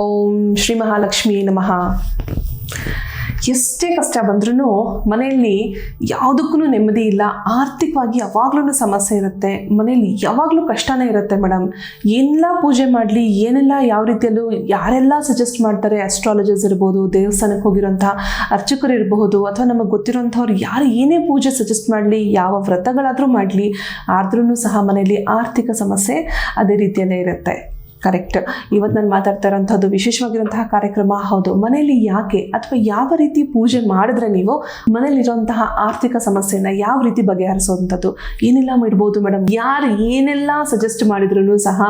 ಓಂ ಶ್ರೀ ಮಹಾಲಕ್ಷ್ಮಿ ನಮಃ. ಎಷ್ಟೇ ಕಷ್ಟ ಬಂದ್ರೂ ಮನೆಯಲ್ಲಿ ಯಾವುದಕ್ಕೂ ನೆಮ್ಮದಿ ಇಲ್ಲ. ಆರ್ಥಿಕವಾಗಿ ಯಾವಾಗ್ಲೂ ಸಮಸ್ಯೆ ಇರುತ್ತೆ. ಮನೆಯಲ್ಲಿ ಯಾವಾಗಲೂ ಕಷ್ಟನೇ ಇರುತ್ತೆ ಮೇಡಮ್ ಎಲ್ಲ ಪೂಜೆ ಮಾಡಲಿ, ಏನೆಲ್ಲ ಯಾವ ರೀತಿಯಲ್ಲೂ ಯಾರೆಲ್ಲ ಸಜೆಸ್ಟ್ ಮಾಡ್ತಾರೆ ಅಸ್ಟ್ರಾಲಜರ್ಸ್ ಇರ್ಬೋದು, ದೇವಸ್ಥಾನಕ್ಕೆ ಹೋಗಿರೋಂಥ ಅರ್ಚಕರು ಇರಬಹುದು, ಅಥವಾ ನಮಗೆ ಗೊತ್ತಿರೋಂಥವ್ರು ಯಾರು ಏನೇ ಪೂಜೆ ಸಜೆಸ್ಟ್ ಮಾಡಲಿ, ಯಾವ ವ್ರತಗಳಾದರೂ ಮಾಡಲಿ ಆದ್ರೂ ಸಹ ಮನೆಯಲ್ಲಿ ಆರ್ಥಿಕ ಸಮಸ್ಯೆ ಅದೇ ರೀತಿಯಲ್ಲೇ ಇರುತ್ತೆ. ಕರೆಕ್ಟ್ ಇವತ್ತು ನಾನು ಮಾತಾಡ್ತಾ ಇರೋಂಥದ್ದು ವಿಶೇಷವಾಗಿರುವಂತಹ ಕಾರ್ಯಕ್ರಮ ಹೌದು. ಮನೆಯಲ್ಲಿ ಯಾಕೆ ಅಥವಾ ಯಾವ ರೀತಿ ಪೂಜೆ ಮಾಡಿದ್ರೆ ನೀವು ಮನೇಲಿರುವಂತಹ ಆರ್ಥಿಕ ಸಮಸ್ಯೆಯನ್ನು ಯಾವ ರೀತಿ ಬಗೆಹರಿಸುವಂಥದ್ದು? ಏನೆಲ್ಲ ಇಡ್ಬೋದು ಮೇಡಮ್ ಯಾರು ಏನೆಲ್ಲ ಸಜೆಸ್ಟ್ ಮಾಡಿದ್ರು ಸಹ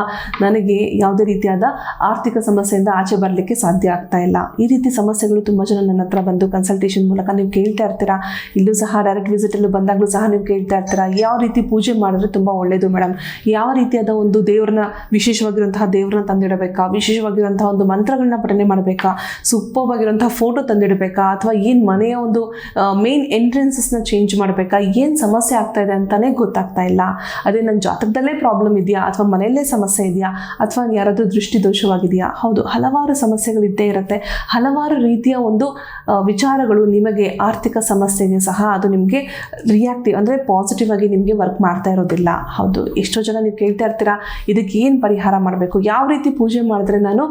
ನನಗೆ ಯಾವುದೇ ರೀತಿಯಾದ ಆರ್ಥಿಕ ಸಮಸ್ಯೆಯಿಂದ ಆಚೆ ಬರಲಿಕ್ಕೆ ಸಾಧ್ಯ ಆಗ್ತಾ ಇಲ್ಲ. ಈ ರೀತಿ ಸಮಸ್ಯೆಗಳು ತುಂಬ ಜನ ನನ್ನ ಹತ್ರ ಬಂದು ಕನ್ಸಲ್ಟೇಷನ್ ಮೂಲಕ ನೀವು ಕೇಳ್ತಾ ಇರ್ತೀರಾ? ಇಲ್ಲೂ ಸಹ ಡೈರೆಕ್ಟ್ ವಿಸಿಟಲ್ಲೂ ಬಂದಾಗಲೂ ಸಹ ನೀವು ಕೇಳ್ತಾ ಇರ್ತೀರಾ? ಯಾವ ರೀತಿ ಪೂಜೆ ಮಾಡಿದ್ರೆ ತುಂಬ ಒಳ್ಳೆಯದು ಮೇಡಮ್ ಯಾವ ರೀತಿಯಾದ ಒಂದು ದೇವ್ರನ್ನ ವಿಶೇಷವಾಗಿರುವಂತಹ ದೇವ್ರನ್ನ ತಂದಿಡಬೇಕಾ? ವಿಶೇಷವಾಗಿರುವಂತಹ ಒಂದು ಮಂತ್ರಗಳನ್ನ ಪಠನೆ ಮಾಡಬೇಕಾ? ಸೂಪರ್ವಾಗಿರುವಂತಹ ಫೋಟೋ ತಂದಿಡಬೇಕಾ? ಅಥವಾ ಏನು ಮನೆಯ ಒಂದು ಮೇನ್ ಎಂಟ್ರೆನ್ಸಸ್ನ ಚೇಂಜ್ ಮಾಡಬೇಕಾ? ಏನು ಸಮಸ್ಯೆ ಆಗ್ತಾ ಇದೆ ಅಂತಲೇ ಗೊತ್ತಾಗ್ತಾ ಇಲ್ಲ. ಅದೇ ನನ್ನ ಜಾತಕದಲ್ಲೇ ಪ್ರಾಬ್ಲಮ್ ಇದೆಯಾ? ಅಥವಾ ಮನೆಯಲ್ಲೇ ಸಮಸ್ಯೆ ಇದೆಯಾ? ಅಥವಾ ಯಾರಾದರೂ ದೃಷ್ಟಿ ದೋಷವಾಗಿದೆಯಾ ಹೌದು, ಹಲವಾರು ಸಮಸ್ಯೆಗಳಿದ್ದೇ ಇರುತ್ತೆ. ಹಲವಾರು ರೀತಿಯ ಒಂದು ವಿಚಾರಗಳು ನಿಮಗೆ ಆರ್ಥಿಕ ಸಮಸ್ಯೆಗೆ ಸಹ ಅದು ನಿಮಗೆ ರಿಯಾಕ್ಟಿವ್ ಅಂದರೆ ಪಾಸಿಟಿವ್ ಆಗಿ ನಿಮಗೆ ವರ್ಕ್ ಮಾಡ್ತಾ ಇರೋದಿಲ್ಲ. ಹೌದು, ಎಷ್ಟೋ ಜನ ನೀವು ಕೇಳ್ತಾ ಇರ್ತೀರಾ? ಇದಕ್ಕೆ ಏನು ಪರಿಹಾರ ಮಾಡಬೇಕು? ಯಾವ ರೀತಿ ಪೂಜೆ ಮಾಡಿದ್ರೆ ನಾನು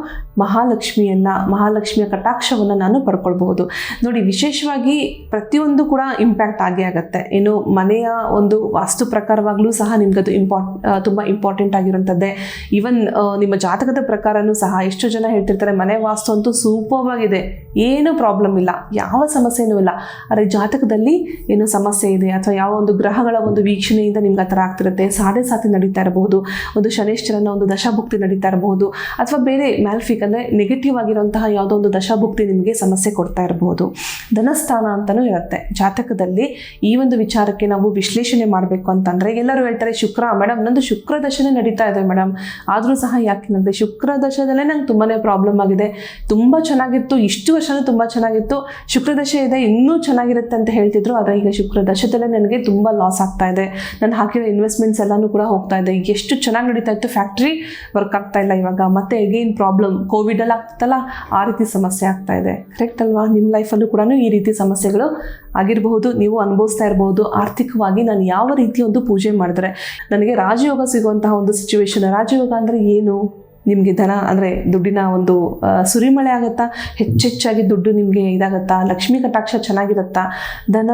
ಮಹಾಲಕ್ಷ್ಮಿಯನ್ನು, ಮಹಾಲಕ್ಷ್ಮಿಯ ಕಟಾಕ್ಷವನ್ನು ನಾನು ಪಡ್ಕೊಳ್ಬಹುದು. ನೋಡಿ, ವಿಶೇಷವಾಗಿ ಪ್ರತಿಯೊಂದು ಕೂಡ ಇಂಪ್ಯಾಕ್ಟ್ ಆಗೇ ಆಗುತ್ತೆ. ಏನು ಮನೆಯ ಒಂದು ವಾಸ್ತು ಪ್ರಕಾರವಾಗಲೂ ಸಹ ನಿಮ್ಗೆ ಅದು ಇಂಪಾರ್ಟ್ ತುಂಬ ಇಂಪಾರ್ಟೆಂಟ್ ಆಗಿರುವಂಥದ್ದೇ. ಈವನ್ ನಿಮ್ಮ ಜಾತಕದ ಪ್ರಕಾರನೂ ಸಹ ಎಷ್ಟೋ ಜನ ಹೇಳ್ತಿರ್ತಾರೆ, ಮನೆ ವಾಸ್ತು ಅಂತೂ ಸೂಪರ್ವಾಗಿದೆ, ಏನು ಏನೂ ಪ್ರಾಬ್ಲಮ್ ಇಲ್ಲ, ಯಾವ ಸಮಸ್ಯೆನೂ ಇಲ್ಲ. ಆದರೆ ಜಾತಕದಲ್ಲಿ ಏನು ಸಮಸ್ಯೆ ಇದೆ ಅಥವಾ ಯಾವ ಒಂದು ಗ್ರಹಗಳ ಒಂದು ವೀಕ್ಷಣೆಯಿಂದ ನಿಮ್ಗೆ ಆ ಥರ ಆಗ್ತಿರುತ್ತೆ. ಸಾಧೆ ಸಾತಿ ನಡೀತಾ ಇರಬಹುದು. ಒಂದು ಶನೇಶ್ವರನ ಒಂದು ದಶಾಭುಕ್ತಿ ನಡೀತಾ ಇರಬಹುದು ಅಥವಾ ಬೇರೆ ಮ್ಯಾಲ್ಫಿಕ್ ಅಂದರೆ ನೆಗೆಟಿವ್ ಆಗಿರುವಂತಹ ಯಾವುದೋ ಒಂದು ದಶಾಭುಕ್ತಿ ನಿಮಗೆ ಸಮಸ್ಯೆ ಕೊಡ್ತಾ ಇರಬಹುದು ಧನಸ್ಥಾನ ಅಂತಲೂ ಇರುತ್ತೆ. ಜಾತಕದಲ್ಲಿ ಈ ಒಂದು ವಿಚಾರಕ್ಕೆ ನಾವು ವಿಶ್ಲೇಷಣೆ ಮಾಡಬೇಕು ಅಂತಂದರೆ ಎಲ್ಲರೂ ಹೇಳ್ತಾರೆ, ಶುಕ್ರ ಮೇಡಮ್ ನಂದು ಶುಕ್ರ ದಶನೇ ನಡೀತಾ ಇದೆ ಮೇಡಮ್ ಆದರೂ ಸಹ ಯಾಕೆ ನನಗೆ ಶುಕ್ರ ದಶದಲ್ಲೇ ನಂಗೆ ತುಂಬಾ ಪ್ರಾಬ್ಲಮ್ ಆಗಿದೆ. ತುಂಬ ಚೆನ್ನಾಗಿತ್ತು, ಇಷ್ಟು ವರ್ಷನೂ ತುಂಬ ಚೆನ್ನಾಗಿತ್ತು. ಶುಕ್ರ ದಶೆ ಇದೆ, ಇನ್ನೂ ಚೆನ್ನಾಗಿರುತ್ತೆ ಅಂತ ಹೇಳ್ತಿದ್ರು. ಆದರೆ ಈಗ ಶುಕ್ರ ದಶದಲ್ಲೇ ನನಗೆ ತುಂಬ ಲಾಸ್ ಆಗ್ತಾ ಇದೆ. ನಾನು ಹಾಕಿರೋ ಇನ್ವೆಸ್ಟ್ಮೆಂಟ್ಸ್ ಎಲ್ಲನೂ ಕೂಡ ಹೋಗ್ತಾ ಇದೆ. ಎಷ್ಟು ಚೆನ್ನಾಗಿ ನಡೀತಾ ಇತ್ತು ಫ್ಯಾಕ್ಟ್ರಿ ವರ್ಕ್ ಆಗ್ತಾ ಇಲ್ಲ ಇವಾಗ. ಮತ್ತೆ ಎಗೇನ್ ಪ್ರಾಬ್ಲಮ್ ಕೋವಿಡಲ್ಲಿ ಆಗ್ತಲ್ಲ ಆ ರೀತಿ ಸಮಸ್ಯೆ ಆಗ್ತಾ ಇದೆ. ಕರೆಕ್ಟ್ ಅಲ್ವಾ? ನಿಮ್ಮ ಲೈಫಲ್ಲೂ ಕೂಡ ಈ ರೀತಿ ಸಮಸ್ಯೆಗಳು ಆಗಿರಬಹುದು. ನೀವು ಅನುಭವಿಸ್ತಾ ಇರಬಹುದು. ಆರ್ಥಿಕವಾಗಿ ನಾನು ಯಾವ ರೀತಿ ಒಂದು ಪೂಜೆ ಮಾಡಿದ್ರೆ, ನನಗೆ ರಾಜಯೋಗ ಸಿಗುವಂತಹ ಒಂದು ಸಿಚುವೇಶನ್ ರಾಜಯೋಗ ಅಂದರೆ ಏನು? ನಿಮಗೆ ಧನ ಅಂದರೆ ದುಡ್ಡಿನ ಒಂದು ಸುರಿಮಳೆ ಆಗುತ್ತಾ? ಹೆಚ್ಚೆಚ್ಚಾಗಿ ದುಡ್ಡು ನಿಮಗೆ ಇದಾಗುತ್ತಾ? ಲಕ್ಷ್ಮೀ ಕಟಾಕ್ಷ ಚೆನ್ನಾಗಿರುತ್ತಾ? ಧನ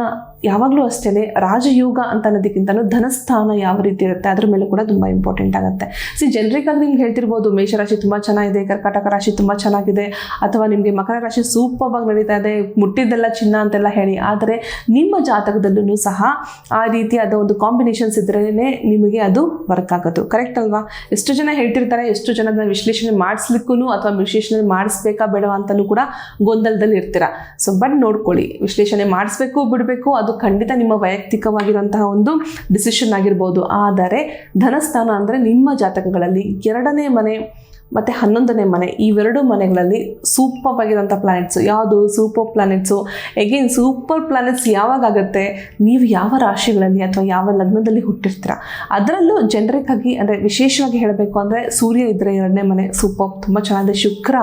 ಯಾವಾಗಲೂ ಅಷ್ಟೇ ರಾಜಯೋಗ ಅಂತ ಅನ್ನೋದಕ್ಕಿಂತಲೂ ಧನಸ್ಥಾನ ಯಾವ ರೀತಿ ಇರುತ್ತೆ, ಅದ್ರ ಮೇಲೆ ಕೂಡ ತುಂಬ ಇಂಪಾರ್ಟೆಂಟ್ ಆಗುತ್ತೆ. ಸಿ ಜನರಿಗಾಗಿ ನಿಮ್ಗೆ ಹೇಳ್ತಿರ್ಬೋದು, ಮೇಷರಾಶಿ ತುಂಬ ಚೆನ್ನಾಗಿದೆ, ಕರ್ಕಾಟಕ ರಾಶಿ ತುಂಬ ಚೆನ್ನಾಗಿದೆ, ಅಥವಾ ನಿಮಗೆ ಮಕರ ರಾಶಿ ಸೂಪರ್ವಾಗಿ ನಡೀತಾ ಇದೆ, ಮುಟ್ಟಿದ್ದೆಲ್ಲ ಚಿನ್ನ ಅಂತೆಲ್ಲ ಹೇಳಿ. ಆದರೆ ನಿಮ್ಮ ಜಾತಕದಲ್ಲೂ ಸಹ ಆ ರೀತಿಯಾದ ಒಂದು ಕಾಂಬಿನೇಷನ್ಸ್ ಇದ್ರೇ ನಿಮಗೆ ಅದು ವರ್ಕ್ ಆಗೋದು. ಕರೆಕ್ಟ್ ಅಲ್ವಾ? ಎಷ್ಟು ಜನ ಹೇಳ್ತಿರ್ತಾರೆ, ಎಷ್ಟು ಜನ ವಿಶ್ಲೇಷಣೆ ಮಾಡಿಸ್ಲಿಕ್ಕೂ ಅಥವಾ ವಿಶ್ಲೇಷಣೆ ಮಾಡಿಸ್ಬೇಕಾ ಬೇಡವಾ ಅಂತಲೂ ಕೂಡ ಗೊಂದಲದಲ್ಲಿ ಇರ್ತೀರ ಸೊ ಬಟ್ ನೋಡ್ಕೊಳ್ಳಿ, ವಿಶ್ಲೇಷಣೆ ಮಾಡಿಸ್ಬೇಕು ಬಿಡಬೇಕು, ಅದು ಖಂಡಿತ ನಿಮ್ಮ ವೈಯಕ್ತಿಕವಾಗಿರುವಂತಹ ಒಂದು ಡಿಸಿಷನ್ ಆಗಿರ್ಬೋದು. ಆದರೆ ಧನಸ್ಥಾನ ಅಂದರೆ ನಿಮ್ಮ ಜಾತಕಗಳಲ್ಲಿ ಎರಡನೇ ಮನೆ ಮತ್ತು ಹನ್ನೊಂದನೇ ಮನೆ ಇವೆರಡು ಮನೆಗಳಲ್ಲಿ ಸೂಪರ್ ಆಗಿರೋಂಥ ಪ್ಲಾನೆಟ್ಸು ಯಾವುದು? Super planets again super planets ಯಾವಾಗ ಆಗುತ್ತೆ? ನೀವು ಯಾವ ರಾಶಿಗಳಲ್ಲಿ ಅಥವಾ ಯಾವ ಲಗ್ನದಲ್ಲಿ ಹುಟ್ಟಿರ್ತೀರ? ಅದರಲ್ಲೂ ಜನರಿಕ್ ಆಗಿ ಅಂದರೆ ವಿಶೇಷವಾಗಿ ಹೇಳಬೇಕು ಅಂದರೆ ಸೂರ್ಯ ಇದ್ದರೆ ಎರಡನೇ ಮನೆ ಸೂಪರ್ ತುಂಬ ಚೆನ್ನಾಗಿದೆ. ಶುಕ್ರ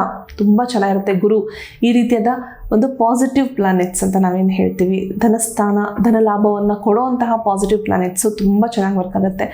ತುಂಬ ಚೆನ್ನಾಗಿರುತ್ತೆ. ಗುರು ಈ ರೀತಿಯಾದ ಒಂದು ಪಾಸಿಟಿವ್ ಪ್ಲಾನೆಟ್ಸ್ ಅಂತ ನಾವೇನು ಹೇಳ್ತೀವಿ? ಧನಸ್ಥಾನ ಧನ ಲಾಭವನ್ನು ಕೊಡುವಂತಹ ಪಾಸಿಟಿವ್ ಪ್ಲಾನೆಟ್ಸು ತುಂಬ ಚೆನ್ನಾಗಿ ವರ್ಕ್ ಆಗುತ್ತೆ.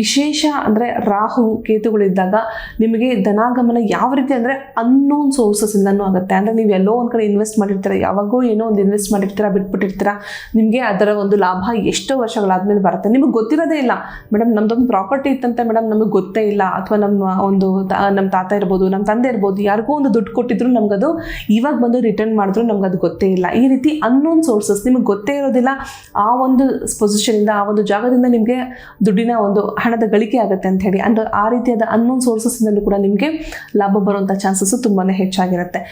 ವಿಶೇಷ ಅಂದರೆ ರಾಹು ಕೇತುಗಳಿದ್ದಾಗ ನಿಮಗೆ ಧನಾಗಮನ ಯಾವ ರೀತಿ ಅಂದರೆ ಅನ್ನೋನ್ ಸೋರ್ಸಸ್ಸಿಂದನೂ ಆಗುತ್ತೆ. ಅಂದರೆ ನೀವು ಎಲ್ಲೋ ಒಂದು ಕಡೆ ಇನ್ವೆಸ್ಟ್ ಮಾಡಿರ್ತೀರ ಯಾವಾಗೋ ಏನೋ ಒಂದು ಇನ್ವೆಸ್ಟ್ ಮಾಡಿರ್ತೀರ, ಬಿಟ್ಬಿಟ್ಟಿರ್ತೀರ, ನಿಮಗೆ ಅದರ ಒಂದು ಲಾಭ ಎಷ್ಟೋ ವರ್ಷಗಳಾದಮೇಲೆ ಬರುತ್ತೆ. ನಿಮಗೆ ಗೊತ್ತಿರೋದೇ ಇಲ್ಲ. ಮೇಡಮ್, ನಮ್ದೊಂದು ಪ್ರಾಪರ್ಟಿ ಇತ್ತಂತೆ ಮೇಡಮ್, ನಮಗೆ ಗೊತ್ತೇ ಇಲ್ಲ. ಅಥವಾ ನಮ್ಮ ಒಂದು ನಮ್ಮ ತಾತ ಇರ್ಬೋದು ನಮ್ಮ ತಂದೆ ಇರ್ಬೋದು, ಯಾರಿಗೋ ಒಂದು ದುಡ್ಡು ಕೊಟ್ಟಿದ್ರು ನಮಗದು ಇವಾಗ ಬಂದು ರಿಟರ್ನ್ ಮಾಡಿದ್ರು ನಮ್ಗೆ ಅದು ಗೊತ್ತೇ ಇಲ್ಲ. ಈ ರೀತಿ ಅನ್ನೋನ್ ಸೋರ್ಸಸ್ ನಿಮಗೆ ಗೊತ್ತೇ ಇರೋದಿಲ್ಲ, ಆ ಒಂದು ಪೊಸಿಷನಿಂದ ಆ ಒಂದು ಜಾಗದಿಂದ ನಿಮಗೆ ದುಡ್ಡಿನ ಒಂದು ಹಣದ ಗಳಿಕೆ ಆಗುತ್ತೆ ಅಂತ ಹೇಳಿ. ಅಂಡ್ ಆ ರೀತಿಯಾದ ಅನ್ನೋನ್ ಸೋರ್ಸಸ್ಸಿಂದಲೂ ಕೂಡ ನಿಮಗೆ ಲಾಭ ಬರುವಂಥ ಚಾನ್ಸಸ್ಸು ತುಂಬಾ ಹೆಚ್ಚಾಗಿರುತ್ತೆ.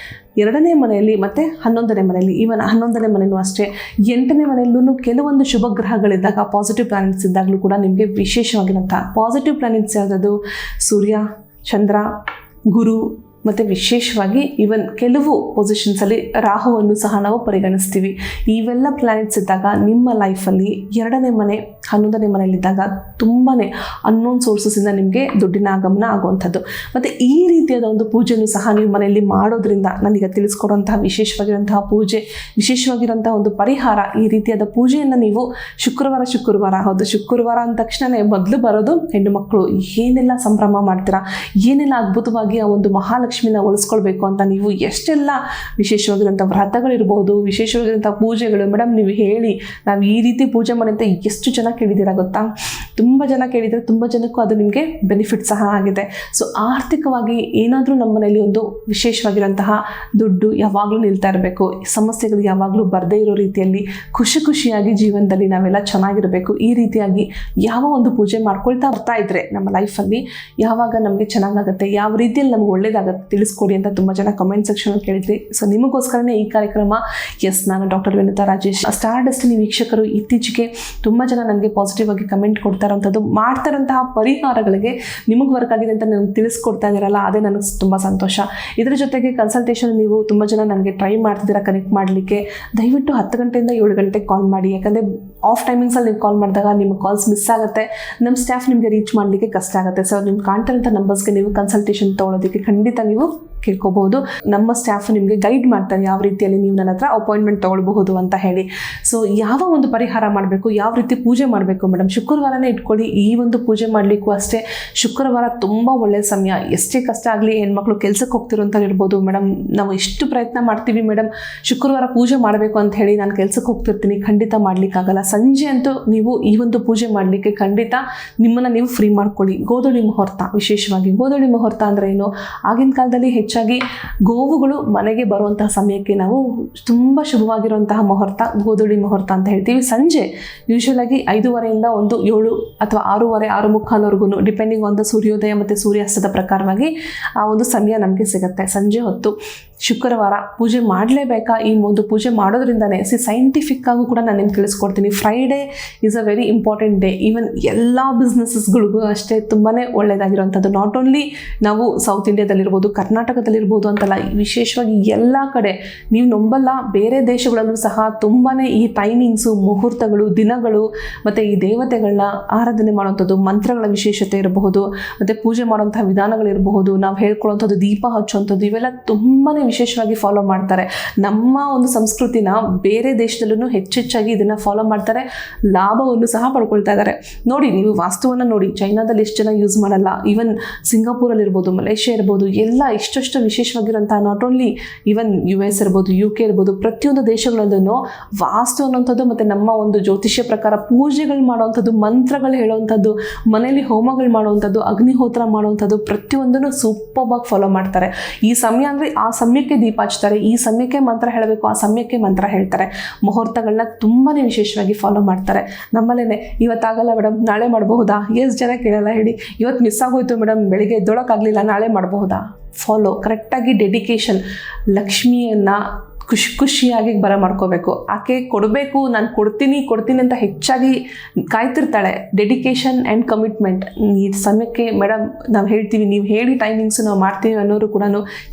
ಎರಡನೇ ಮನೆಯಲ್ಲಿ ಮತ್ತು ಹನ್ನೊಂದನೇ ಮನೆಯಲ್ಲಿ ಈವನ್ ಹನ್ನೊಂದನೇ ಮನೆಯೂ ಅಷ್ಟೇ. ಎಂಟನೇ ಮನೆಯಲ್ಲೂ ಕೆಲವೊಂದು ಶುಭ ಗ್ರಹಗಳಿದ್ದಾಗ ಪಾಸಿಟಿವ್ ಪ್ಲಾನೆಟ್ಸ್ ಇದ್ದಾಗಲೂ ಕೂಡ ನಿಮಗೆ ವಿಶೇಷವಾಗಿರುವಂಥ ಪಾಸಿಟಿವ್ ಪ್ಲಾನೆಟ್ಸ್ ಯಾವುದದು ಸೂರ್ಯ, ಚಂದ್ರ, ಗುರು ಮತ್ತು ವಿಶೇಷವಾಗಿ ಈವನ್ ಕೆಲವು ಪೊಸಿಷನ್ಸಲ್ಲಿ ರಾಹುವನ್ನು ಸಹ ನಾವು ಪರಿಗಣಿಸ್ತೀವಿ. ಇವೆಲ್ಲ ಪ್ಲಾನೆಟ್ಸ್ ಇದ್ದಾಗ ನಿಮ್ಮ ಲೈಫಲ್ಲಿ ಎರಡನೇ ಮನೆ ಹನ್ನೊಂದನೇ ಮನೆಯಲ್ಲಿದ್ದಾಗ ತುಂಬಾ ಅನ್ನೋನ್ ಸೋರ್ಸಸ್ಸಿಂದ ನಿಮಗೆ ದುಡ್ಡಿನ ಆಗಮನ ಆಗುವಂಥದ್ದು. ಮತ್ತು ಈ ರೀತಿಯಾದ ಒಂದು ಪೂಜೆಯನ್ನು ಸಹ ನೀವು ಮನೆಯಲ್ಲಿ ಮಾಡೋದ್ರಿಂದ ನನಗೆ ತಿಳಿಸ್ಕೊಡುವಂತಹ ವಿಶೇಷವಾಗಿರುವಂತಹ ಪೂಜೆ, ವಿಶೇಷವಾಗಿರುವಂತಹ ಒಂದು ಪರಿಹಾರ, ಈ ರೀತಿಯಾದ ಪೂಜೆಯನ್ನು ನೀವು ಶುಕ್ರವಾರ ಶುಕ್ರವಾರ, ಹೌದು, ಶುಕ್ರವಾರ ಅಂದ ತಕ್ಷಣವೇ ಮೊದಲು ಬರೋದು ಹೆಣ್ಣು ಮಕ್ಕಳು. ಏನೆಲ್ಲ ಸಂಭ್ರಮ ಮಾಡ್ತೀರಾ? ಏನೆಲ್ಲ ಅದ್ಭುತವಾಗಿ ಆ ಒಂದು ಮಹಾಲಕ್ಷ್ಮಿನ ಉಳಿಸ್ಕೊಳ್ಬೇಕು ಅಂತ ನೀವು ಎಷ್ಟೆಲ್ಲ ವಿಶೇಷವಾಗಿರುವಂಥ ವ್ರತಗಳಿರ್ಬೋದು ವಿಶೇಷವಾಗಿರುವಂಥ ಪೂಜೆಗಳು ಮೇಡಮ್ ನೀವು ಹೇಳಿ, ನಾವು ಈ ರೀತಿ ಪೂಜೆ ಮಾಡಿದಂಥ ಎಷ್ಟು ಜನ ಕೇಳಿದ್ದೀರಾ ಗೊತ್ತಾ? ತುಂಬ ಜನ ಕೇಳಿದರೆ ತುಂಬ ಜನಕ್ಕೂ ಅದು ನಿಮಗೆ ಬೆನಿಫಿಟ್ ಸಹ ಆಗಿದೆ. ಸೊ ಆರ್ಥಿಕವಾಗಿ ಏನಾದರೂ ನಮ್ಮ ಮನೆಯಲ್ಲಿ ಒಂದು ವಿಶೇಷವಾಗಿರುವಂತಹ ದುಡ್ಡು ಯಾವಾಗಲೂ ನಿಲ್ತಾ ಇರಬೇಕು. ಸಮಸ್ಯೆಗಳು ಯಾವಾಗಲೂ ಬರದೇ ಇರೋ ರೀತಿಯಲ್ಲಿ ಖುಷಿ ಖುಷಿಯಾಗಿ ಜೀವನದಲ್ಲಿ ನಾವೆಲ್ಲ ಚೆನ್ನಾಗಿರಬೇಕು. ಈ ರೀತಿಯಾಗಿ ಯಾವ ಒಂದು ಪೂಜೆ ಮಾಡ್ಕೊಳ್ತಾ ಬರ್ತಾ ಇದ್ರೆ ನಮ್ಮ ಲೈಫಲ್ಲಿ ಯಾವಾಗ ನಮಗೆ ಚೆನ್ನಾಗಾಗುತ್ತೆ, ಯಾವ ರೀತಿಯಲ್ಲಿ ನಮ್ಗೆ ಒಳ್ಳೇದಾಗುತ್ತೆ ತಿಳಿಸ್ಕೊಡಿ ಅಂತ ತುಂಬ ಜನ ಕಮೆಂಟ್ ಸೆಕ್ಷನ್ ಕೇಳಿದ್ರಿ. ಸೊ ನಿಮಗೋಸ್ಕರನೇ ಈ ಕಾರ್ಯಕ್ರಮ. ಎಸ್ ನಾನು doctor Vinita Rajesh star destiny ವೀಕ್ಷಕರು ಇತ್ತೀಚೆಗೆ ತುಂಬ ಜನ ನನಗೆ ಪಾಸಿಟಿವ್ ಆಗಿ ಕಮೆಂಟ್ ಕೊಡ್ತಾ ಇರೋಂಥದ್ದು ಮಾಡ್ತಾರಂತಹ ಪರಿಹಾರಗಳಿಗೆ ನಿಮಗೆ ವರ್ಕ್ ಆಗಿದೆ ಅಂತ ನನಗೆ ತಿಳಿಸ್ಕೊಡ್ತಾ ಇದ್ದೀರಲ್ಲ, ಅದೇ ನನಗೆ ತುಂಬ ಸಂತೋಷ. ಇದರ ಜೊತೆಗೆ ಕನ್ಸಲ್ಟೇಷನ್ ನೀವು ತುಂಬ ಜನ ನನಗೆ ಟ್ರೈ ಮಾಡ್ತಿದ್ದೀರಾ ಕನೆಕ್ಟ್ ಮಾಡಲಿಕ್ಕೆ, ದಯವಿಟ್ಟು ಹತ್ತು ಗಂಟೆಯಿಂದ ಏಳು ಗಂಟೆಗೆ ಕಾಲ್ ಮಾಡಿ. ಯಾಕಂದರೆ ಆಫ್ ಟೈಮಿಂಗ್ಸಲ್ಲಿ ನೀವು ಕಾಲ್ ಮಾಡಿದಾಗ ನಿಮ್ಮ ಕಾಲ್ಸ್ ಮಿಸ್ ಆಗುತ್ತೆ. ನಮ್ಮ ಸ್ಟಾಫ್ ನಿಮಗೆ ರೀಚ್ ಮಾಡಲಿಕ್ಕೆ ಕಷ್ಟ ಆಗುತ್ತೆ. ಸೊ ನಿಮ್ಗೆ ಕಾಣ್ತಿರೋಂಥ ನಂಬರ್ಸ್ಗೆ ನೀವು ಕನ್ಸಲ್ಟೇಷನ್ ತೊಗೊಳೋದಕ್ಕೆ ಖಂಡಿತ ನೀವು ಕೇಳ್ಕೊಬಹುದು. ನಮ್ಮ ಸ್ಟಾಫ್ ನಿಮಗೆ ಗೈಡ್ ಮಾಡ್ತಾರೆ ಯಾವ ರೀತಿಯಲ್ಲಿ ನೀವು ನನ್ನ ಹತ್ರ ಅಪಾಯಿಂಟ್ಮೆಂಟ್ ತೊಗೊಳ್ಬಹುದು ಅಂತ ಹೇಳಿ. ಸೊ ಯಾವ ಒಂದು ಪರಿಹಾರ ಮಾಡಬೇಕು, ಯಾವ ರೀತಿ ಪೂಜೆ ಮಾಡಬೇಕು ಮೇಡಮ್ ಶುಕ್ರವಾರನೇ ಇಟ್ಕೊಳ್ಳಿ, ಈ ಒಂದು ಪೂಜೆ ಮಾಡಲಿಕ್ಕೂ ಅಷ್ಟೇ. ಶುಕ್ರವಾರ ತುಂಬ ಒಳ್ಳೆಯ ಸಮಯ. ಎಷ್ಟೇ ಕಷ್ಟ ಆಗಲಿ ಹೆಣ್ಮಕ್ಳು ಕೆಲಸಕ್ಕೆ ಹೋಗ್ತಿರೋಂಥ ಇರ್ಬೋದು ಮೇಡಮ್ ನಾವು ಎಷ್ಟು ಪ್ರಯತ್ನ ಮಾಡ್ತೀವಿ ಮೇಡಮ್ ಶುಕ್ರವಾರ ಪೂಜೆ ಮಾಡಬೇಕು ಅಂತ ಹೇಳಿ ನಾನು ಕೆಲಸಕ್ಕೆ ಹೋಗ್ತಿರ್ತೀನಿ. ಖಂಡಿತ ಮಾಡಲಿಕ್ಕಾಗಲ್ಲ. ಸಂಜೆ ಅಂತೂ ನೀವು ಈ ಒಂದು ಪೂಜೆ ಮಾಡಲಿಕ್ಕೆ ಖಂಡಿತ ನಿಮ್ಮನ್ನು ನೀವು ಫ್ರೀ ಮಾಡ್ಕೊಳ್ಳಿ. ಗೋಧುಳಿ ಮುಹೂರ್ತ, ವಿಶೇಷವಾಗಿ ಗೋಧುಳಿ ಮುಹೂರ್ತ ಅಂದರೆ ಏನು? ಆಗಿನ ಕಾಲದಲ್ಲಿ ಹೆಚ್ಚಾಗಿ ಗೋವುಗಳು ಮನೆಗೆ ಬರುವಂತಹ ಸಮಯಕ್ಕೆ ನಾವು ತುಂಬ ಶುಭವಾಗಿರುವಂತಹ ಮುಹೂರ್ತ, ಗೋಧುಳಿ ಮುಹೂರ್ತ ಅಂತ ಹೇಳ್ತೀವಿ. ಸಂಜೆ ಯೂಶ್ವಲ್ ಆಗಿ ಐದೂವರೆಯಿಂದ ಒಂದು ಏಳು ಅಥವಾ ಆರೂವರೆ, ಆರು ಮುಕ್ಕಾಲ್ವರೆಗೂ ಡಿಪೆಂಡಿಂಗ್ ಆನ್ ದ ಸೂರ್ಯೋದಯ ಮತ್ತು ಸೂರ್ಯಾಸ್ತದ ಪ್ರಕಾರವಾಗಿ ಆ ಒಂದು ಸಮಯ ನಮಗೆ ಸಿಗುತ್ತೆ. ಸಂಜೆ ಹೊತ್ತು. ಶುಕ್ರವಾರ ಪೂಜೆ ಮಾಡಲೇಬೇಕಾ ಈ ಒಂದು ಪೂಜೆ ಮಾಡೋದ್ರಿಂದನೇ ಸಿ ಸೈಂಟಿಫಿಕ್ ಆಗೂ ಕೂಡ ನಾನು ನಿಮ್ಗೆ ತಿಳಿಸ್ಕೊಡ್ತೀನಿ. Friday is a very important day even ಎಲ್ಲ ಬಿಸ್ನೆಸಸ್ಗಳಿಗೂ ಅಷ್ಟೇ ತುಂಬಾ ಒಳ್ಳೆಯದಾಗಿರುವಂಥದ್ದು ನಾಟ್ ಓನ್ಲಿ ನಾವು ಸೌತ್ ಇಂಡಿಯಾದಲ್ಲಿರ್ಬೋದು ಕರ್ನಾಟಕದಲ್ಲಿರ್ಬೋದು ಅಂತಲ್ಲ ವಿಶೇಷವಾಗಿ ಎಲ್ಲ ಕಡೆ ನೀವು ನಂಬಲ್ಲ, ಬೇರೆ ದೇಶಗಳಲ್ಲೂ ಸಹ ತುಂಬಾ ಈ ಟೈಮಿಂಗ್ಸು ಮುಹೂರ್ತಗಳು, ದಿನಗಳು, ಮತ್ತು ಈ ದೇವತೆಗಳನ್ನ ಆರಾಧನೆ ಮಾಡುವಂಥದ್ದು, ಮಂತ್ರಗಳ ವಿಶೇಷತೆ ಇರಬಹುದು, ಮತ್ತು ಪೂಜೆ ಮಾಡುವಂಥ ವಿಧಾನಗಳಿರಬಹುದು, ನಾವು ಹೇಳ್ಕೊಳ್ಳುವಂಥದ್ದು, ದೀಪ ಹಚ್ಚುವಂಥದ್ದು, ಇವೆಲ್ಲ ತುಂಬಾ ವಿಶೇಷವಾಗಿ ಫಾಲೋ ಮಾಡ್ತಾರೆ. ನಮ್ಮ ಒಂದು ಸಂಸ್ಕೃತಿನ ಬೇರೆ ದೇಶದಲ್ಲೂ ಹೆಚ್ಚೆಚ್ಚಾಗಿ ಇದನ್ನು ಫಾಲೋ ಮಾಡ್ತಾರೆ. ಲಾಭವನ್ನು ಸಹ ಪಡ್ಕೊಳ್ತಾ ಇದ್ದಾರೆ ನೋಡಿ, ನೀವು ವಾಸ್ತುವನ್ನು ನೋಡಿ, ಚೈನಾದಲ್ಲಿ ಎಷ್ಟು ಜನ ಯೂಸ್ ಮಾಡಲ್ಲ ಈವನ್ ಸಿಂಗಾಪುರಲ್ಲಿ ಇರ್ಬೋದು, ಮಲೇಷ್ಯಾ ಇರ್ಬೋದು, ಎಲ್ಲ ಇಷ್ಟಷ್ಟು ವಿಶೇಷವಾಗಿರುವಂಥ not only even U S ಇರ್ಬೋದು ಯು ಕೆ ಇರ್ಬೋದು, ಪ್ರತಿಯೊಂದು ದೇಶಗಳಲ್ಲೂ ವಾಸ್ತು ಅನ್ನೋಂಥದ್ದು ಮತ್ತು ನಮ್ಮ ಒಂದು ಜ್ಯೋತಿಷ್ಯ ಪ್ರಕಾರ ಪೂಜೆಗಳು ಮಾಡುವಂಥದ್ದು, ಮಂತ್ರಗಳು ಹೇಳುವಂಥದ್ದು, ಮನೆಯಲ್ಲಿ ಹೋಮಗಳು ಮಾಡುವಂಥದ್ದು, ಅಗ್ನಿಹೋತ್ರ ಮಾಡುವಂಥದ್ದು ಪ್ರತಿಯೊಂದನ್ನು ಸೂಪರ್ಬಾಗಿ ಫಾಲೋ ಮಾಡ್ತಾರೆ. ಈ ಸಮಯ ಅಂದರೆ ಆ ಸಮಯಕ್ಕೆ ದೀಪ ಹಚ್ತಾರೆ, ಈ ಸಮಯಕ್ಕೆ ಮಂತ್ರ ಹೇಳಬೇಕು, ಆ ಸಮಯಕ್ಕೆ ಮಂತ್ರ ಹೇಳ್ತಾರೆ. ಮುಹೂರ್ತಗಳನ್ನ ತುಂಬಾ ವಿಶೇಷವಾಗಿ ಫಾಲೋ ಮಾಡ್ತಾರೆ. ನಮ್ಮಲ್ಲೇ ಇವತ್ತಾಗಲ್ಲ ಮೇಡಮ್ ನಾಳೆ ಮಾಡಬಹುದಾ? ಎಷ್ಟು ಜನ ಕೇಳಲ್ಲ ಹೇಳಿ. ಇವತ್ತು ಮಿಸ್ ಆಗೋಯ್ತು ಮೇಡಮ್ ಬೆಳಿಗ್ಗೆ ಎದ್ದೊಳಕ್ಕಾಗಲಿಲ್ಲ, ನಾಳೆ ಮಾಡಬಹುದಾ? ಫಾಲೋ ಕರೆಕ್ಟಾಗಿ ಡೆಡಿಕೇಶನ್ ಲಕ್ಷ್ಮಿಯನ್ನು ಖುಷಿ ಖುಷಿಯಾಗಿ ಬರ ಮಾಡ್ಕೋಬೇಕು. ಆಕೆ ಕೊಡಬೇಕು, ನಾನು ಕೊಡ್ತೀನಿ ಕೊಡ್ತೀನಿ ಅಂತ ಹೆಚ್ಚಾಗಿ ಕಾಯ್ತಿರ್ತಾಳೆ. ಡೆಡಿಕೇಶನ್ ಆ್ಯಂಡ್ ಕಮಿಟ್ಮೆಂಟ್ ಈ ಸಮಯಕ್ಕೆ ಮೇಡಮ್ ನಾವು ಹೇಳ್ತೀವಿ, ನೀವು ಹೇಳಿ ಟೈಮಿಂಗ್ಸ್ ನಾವು ಮಾಡ್ತೀವಿ ಅನ್ನೋರು ಕೂಡ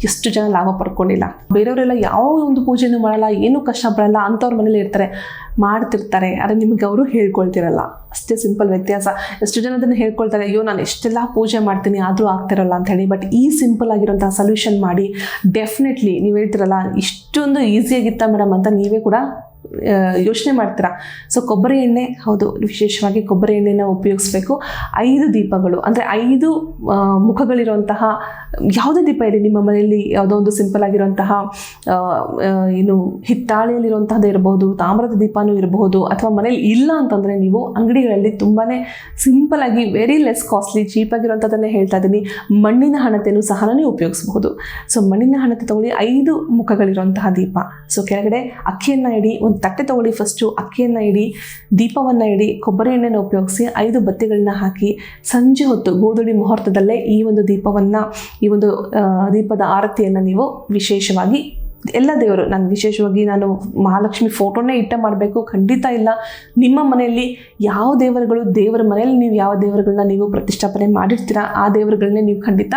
ಎಷ್ಟು ಜನ ಲಾಭ ಪಡ್ಕೊಂಡಿಲ್ಲ. ಬೇರೆಯವರೆಲ್ಲ ಯಾವ ಒಂದು ಪೂಜೆನೂ ಮಾಡಲ್ಲ, ಏನೂ ಕಷ್ಟ ಬರಲ್ಲ ಅಂಥವ್ರ ಮನೇಲಿ ಇರ್ತಾರೆ, ಮಾಡ್ತಿರ್ತಾರೆ. ಆದರೆ ನಿಮಗೆ ಅವರು ಹೇಳ್ಕೊಳ್ತಿರಲ್ಲ. ಅಷ್ಟೇ ಸಿಂಪಲ್ ವ್ಯತ್ಯಾಸ. ಎಷ್ಟು ಜನ ಅದನ್ನು ಹೇಳ್ಕೊಳ್ತಾರೆ, ಅಯ್ಯೋ, ನಾನು ಎಷ್ಟೆಲ್ಲ ಪೂಜೆ ಮಾಡ್ತೀನಿ, ಆದರೂ ಆಗ್ತಿರಲ್ಲ ಅಂತ ಹೇಳಿ. ಬಟ್ ಈ ಸಿಂಪಲ್ ಆಗಿರೋಂಥ ಸೊಲ್ಯೂಷನ್ ಮಾಡಿ ಡೆಫಿನೆಟ್ಲಿ ನೀವು ಹೇಳ್ತಿರಲ್ಲ, ಇಷ್ಟೊಂದು ಈಸಿಯಾಗಿತ್ತ ಮೇಡಮ್ ಅಂತ ನೀವೇ ಕೂಡ ಯೋಚನೆ ಮಾಡ್ತೀರಾ? ಸೊ ಕೊಬ್ಬರಿ ಎಣ್ಣೆ, ಹೌದು, ವಿಶೇಷವಾಗಿ ಕೊಬ್ಬರಿ ಎಣ್ಣೆನ ಉಪಯೋಗಿಸ್ಬೇಕು. ಐದು ದೀಪಗಳು, ಅಂದರೆ ಐದು ಮುಖಗಳಿರುವಂತಹ, ಯಾವುದೇ ದೀಪ ಇದೆ ನಿಮ್ಮ ಮನೆಯಲ್ಲಿ ಯಾವುದೋ ಒಂದು ಸಿಂಪಲ್ ಆಗಿರುವಂತಹ ಏನು ಹಿತ್ತಾಳೆಯಲ್ಲಿರುವಂತಹದ್ದು ಇರಬಹುದು, ತಾಮ್ರದ ದೀಪನೂ ಇರಬಹುದು, ಅಥವಾ ಮನೇಲಿ ಇಲ್ಲ ಅಂತಂದರೆ ನೀವು ಅಂಗಡಿಗಳಲ್ಲಿ ತುಂಬಾ ಸಿಂಪಲ್ ಆಗಿ ವೆರಿ ಲೆಸ್ ಕಾಸ್ಟ್ಲಿ ಚೀಪಾಗಿರುವಂಥದ್ದನ್ನೇ ಹೇಳ್ತಾ ಇದ್ದೀನಿ. ಮಣ್ಣಿನ ಹಣತೆಯನ್ನು ಸಹ ನೀವು ಉಪಯೋಗಿಸಬಹುದು. ಸೊ ಮಣ್ಣಿನ ಹಣತೆ ತಗೊಳ್ಳಿ, ಐದು ಮುಖಗಳಿರುವಂತಹ ದೀಪ. ಸೊ ಕೆಳಗಡೆ ಅಕ್ಕಿಯನ್ನು ಇಡಿ, ಒಂದು ತಟ್ಟೆ ತಗೊಳ್ಳಿ ಫಸ್ಟು ಅಕ್ಕಿಯನ್ನು ಇಡಿ, ದೀಪವನ್ನು ಇಡಿ, ಕೊಬ್ಬರಿ ಎಣ್ಣೆಯನ್ನು ಉಪಯೋಗಿಸಿ ಐದು ಬತ್ತಿಗಳನ್ನ ಹಾಕಿ ಸಂಜೆ ಹೊತ್ತು ಗೋಧುಳಿ ಮುಹೂರ್ತದಲ್ಲೇ ಈ ಒಂದು ದೀಪವನ್ನು, ಈ ಒಂದು ದೀಪದ ಆರತಿಯನ್ನು ನೀವು ವಿಶೇಷವಾಗಿ ಎಲ್ಲ ದೇವರು, ನಾನು ವಿಶೇಷವಾಗಿ ನಾನು ಮಹಾಲಕ್ಷ್ಮಿ ಫೋಟೋನೇ ಇಟ್ಟ ಮಾಡಬೇಕು, ಖಂಡಿತ ಇಲ್ಲ. ನಿಮ್ಮ ಮನೆಯಲ್ಲಿ ಯಾವ ದೇವರುಗಳು, ದೇವರ ಮನೆಯಲ್ಲಿ ನೀವು ಯಾವ ದೇವರುಗಳನ್ನ ನೀವು ಪ್ರತಿಷ್ಠಾಪನೆ ಮಾಡಿರ್ತೀರಾ, ಆ ದೇವರುಗಳನ್ನೇ ನೀವು ಖಂಡಿತ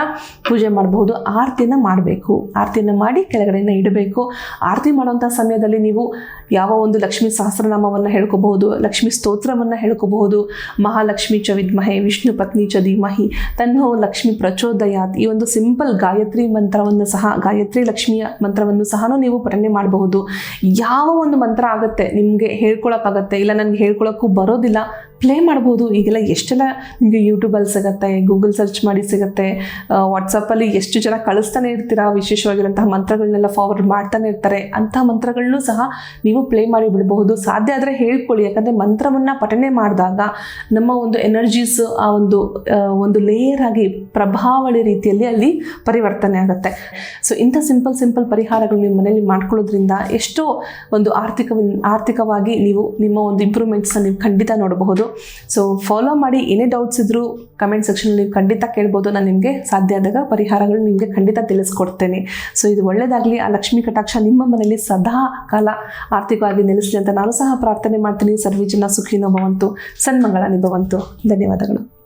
ಪೂಜೆ ಮಾಡಬಹುದು, ಆರತಿಯನ್ನು ಮಾಡಬೇಕು. ಆರತಿಯನ್ನು ಮಾಡಿ ಕೆಳಗಡೆನ ಇಡಬೇಕು. ಆರತಿ ಮಾಡುವಂಥ ಸಮಯದಲ್ಲಿ ನೀವು ಯಾವ ಒಂದು ಲಕ್ಷ್ಮೀ ಸಹಸ್ರನಾಮವನ್ನು ಹೇಳ್ಕೋಬಹುದು, ಲಕ್ಷ್ಮೀ ಸ್ತೋತ್ರವನ್ನು ಹೇಳ್ಕೋಬಹುದು, ಮಹಾಲಕ್ಷ್ಮಿ ಚ ವಿದ್ಮಹೆ, ವಿಷ್ಣು ಪತ್ನಿ ಚ ಧೀಮಹಿ, ತನ್ನೋ ಲಕ್ಷ್ಮಿ ಪ್ರಚೋದಯಾತ್, ಈ ಒಂದು ಸಿಂಪಲ್ ಗಾಯತ್ರಿ ಮಂತ್ರವನ್ನು ಸಹ, ಗಾಯತ್ರಿ ಲಕ್ಷ್ಮಿಯ ಮಂತ್ರವನ್ನು ಸಹ ನೀವು ಪಠನೆ ಮಾಡಬಹುದು. ಯಾವ ಒಂದು ಮಂತ್ರ ಆಗುತ್ತೆ ನಿಮಗೆ ಹೇಳ್ಕೊಳಕ್ಕಾಗತ್ತೆ ಇಲ್ಲ ನನಗೆ ಹೇಳ್ಕೊಳಕ್ಕೂ ಬರೋದಿಲ್ಲ. ಪ್ಲೇ ಮಾಡ್ಬೋದು. ಈಗೆಲ್ಲ ಎಷ್ಟೆಲ್ಲ ನಿಮಗೆ ಯೂಟ್ಯೂಬಲ್ಲಿ ಸಿಗುತ್ತೆ ಗೂಗಲ್ ಸರ್ಚ್ ಮಾಡಿ ಸಿಗುತ್ತೆ ವಾಟ್ಸಪ್ಪಲ್ಲಿ ಎಷ್ಟು ಜನ ಕಳಿಸ್ತಾನೆ ಇರ್ತೀರಾ ವಿಶೇಷವಾಗಿರೋಂತಹ ಮಂತ್ರಗಳನ್ನೆಲ್ಲ ಫಾರ್ವರ್ಡ್ ಮಾಡ್ತಾನೆ ಇರ್ತಾರೆ. ಅಂತಹ ಮಂತ್ರಗಳನ್ನೂ ಸಹ ನೀವು ಪ್ಲೇ ಮಾಡಿ ಬಿಡಬಹುದು. ಸಾಧ್ಯ ಆದರೆ ಹೇಳ್ಕೊಳ್ಳಿ. ಯಾಕಂದರೆ ಮಂತ್ರವನ್ನು ಪಠನೆ ಮಾಡಿದಾಗ ನಮ್ಮ ಒಂದು ಎನರ್ಜೀಸ್ ಆ ಒಂದು ಒಂದು ಲೇಯರ್ ಆಗಿ, ಪ್ರಭಾವಳಿ ರೀತಿಯಲ್ಲಿ ಅಲ್ಲಿ ಪರಿವರ್ತನೆ ಆಗುತ್ತೆ. ಸೊ ಇಂಥ ಸಿಂಪಲ್ ಸಿಂಪಲ್ ಪರಿಹಾರಗಳು ನಿಮ್ಮ ಮನೆಯಲ್ಲಿ ಮಾಡ್ಕೊಳ್ಳೋದ್ರಿಂದ ಎಷ್ಟೋ ಒಂದು ಆರ್ಥಿಕ ಆರ್ಥಿಕವಾಗಿ ನೀವು ನಿಮ್ಮ ಒಂದು ಇಂಪ್ರೂವ್ಮೆಂಟ್ಸನ್ನು ನೀವು ಖಂಡಿತ ನೋಡಬಹುದು. ಸೊ ಫಾಲೋ ಮಾಡಿ, ಏನೇ ಡೌಟ್ಸ್ ಇದ್ದರೂ ಕಮೆಂಟ್ ಸೆಕ್ಷನಲ್ಲಿ ಖಂಡಿತ ಕೇಳ್ಬೋದು. ನಾನು ನಿಮಗೆ ಸಾಧ್ಯ ಆದಾಗ ಪರಿಹಾರಗಳು ನಿಮಗೆ ಖಂಡಿತ ತಿಳಿಸ್ಕೊಡ್ತೇನೆ. ಸೊ ಇದು ಒಳ್ಳೆಯದಾಗಲಿ ಆ ಲಕ್ಷ್ಮೀ ಕಟಾಕ್ಷ ನಿಮ್ಮ ಮನೆಯಲ್ಲಿ ಸದಾ ಕಾಲ ಆರ್ಥಿಕವಾಗಿ ನೆಲೆಸಲಿ ಅಂತ ನಾನು ಸಹ ಪ್ರಾರ್ಥನೆ ಮಾಡ್ತೀನಿ. ಸರ್ವೇ ಜನ ಸುಖಿನೋ ಭವಂತು. ಸನ್ಮಂಗಳ ನಿಭವಂತು ಧನ್ಯವಾದಗಳು.